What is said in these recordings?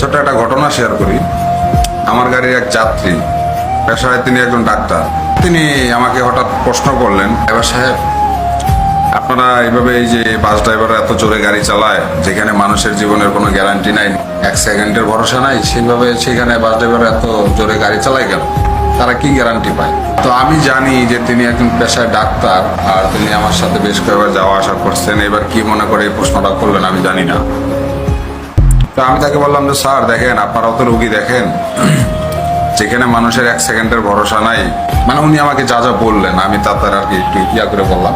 ছোট একটা ঘটনা শেয়ার করি। আমার গাড়ির এক যাত্রী, পেশায় তিনি একজন ডাক্তার। তিনি আমাকে হঠাৎ প্রশ্ন করলেন, এবার সাহেব, আপনারা এইভাবে এই যে বাস ড্রাইভাররা এত জোরে গাড়ি চালায়, যেখানে মানুষের জীবনের কোনো গ্যারান্টি নাই, এক সেকেন্ডের ভরসা নাই, সেইভাবে সেখানে বাস ড্রাইভার এত জোরে গাড়ি চালায় কেন? তারা কি গ্যারান্টি পায়? তো আমি জানি যে তিনি একজন পেশায় ডাক্তার, আর তিনি আমার সাথে বেশ কয়েকবার যাওয়া আসা করছেন। এবার কি মনে করে এই প্রশ্নটা করলেন আমি জানি না। তো আমি তাকে বললাম যে, স্যার, দেখেন, আপনারাও তো রুগী, দেখেন। যেখানে মানুষের এক সেকেন্ডের ভরসা নাই মানে উনি আমাকে যা যা বললেন, আমি তার আর কি একটু ইয়া করে বললাম।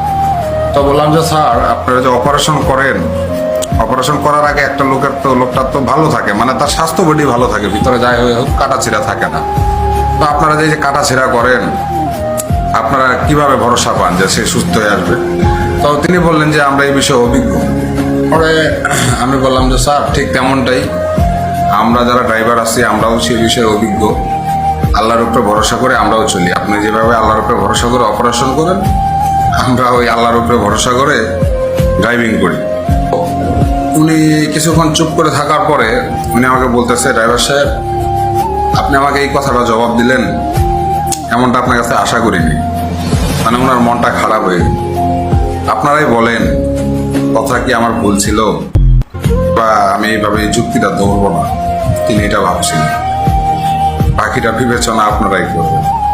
তো বললাম যে, স্যার, আপনারা যে অপারেশন করেন, অপারেশন করার আগে একটা লোকের তো, লোকটার তো ভালো থাকে মানে তার স্বাস্থ্য বডি ভালো থাকে, ভিতরে যাই হয়ে হোক, কাটাছিড়া থাকে না। তো আপনারা যে কাটাছিড়া করেন, আপনারা কীভাবে ভরসা পান যে সে সুস্থ হয়ে আসবে? তো তিনি বললেন যে, আমরা এই বিষয়ে অভিজ্ঞ। পরে আমি বললাম যে, স্যার, ঠিক তেমনটাই। আমরা যারা ড্রাইভার আছি, আমরাও সেই বিষয়ে অভিজ্ঞ। আল্লাহর উপরে ভরসা করে আমরাও চলি। আপনি যেভাবে আল্লাহর উপরে ভরসা করে অপারেশন করেন, আমরা ওই আল্লাহর উপরে ভরসা করে ড্রাইভিং করি। উনি কিছুক্ষণ চুপ করে থাকার পরে উনি আমাকে বলতেছে ড্রাইভার সাহেব, আপনি আমাকে এই কথাটা জবাব দিলেন। এমনটা আপনার কাছে আশা করিনি। মানে ওনার মনটা খারাপ হয়ে আপনারাই বলেন কথা কি আমার ভুল ছিল? বা আমি এইভাবে এই যুক্তিটা ধরবো না? তিনি এটা ভাবছিলেন। বাকিটা বিবেচনা আপনারাই করবেন।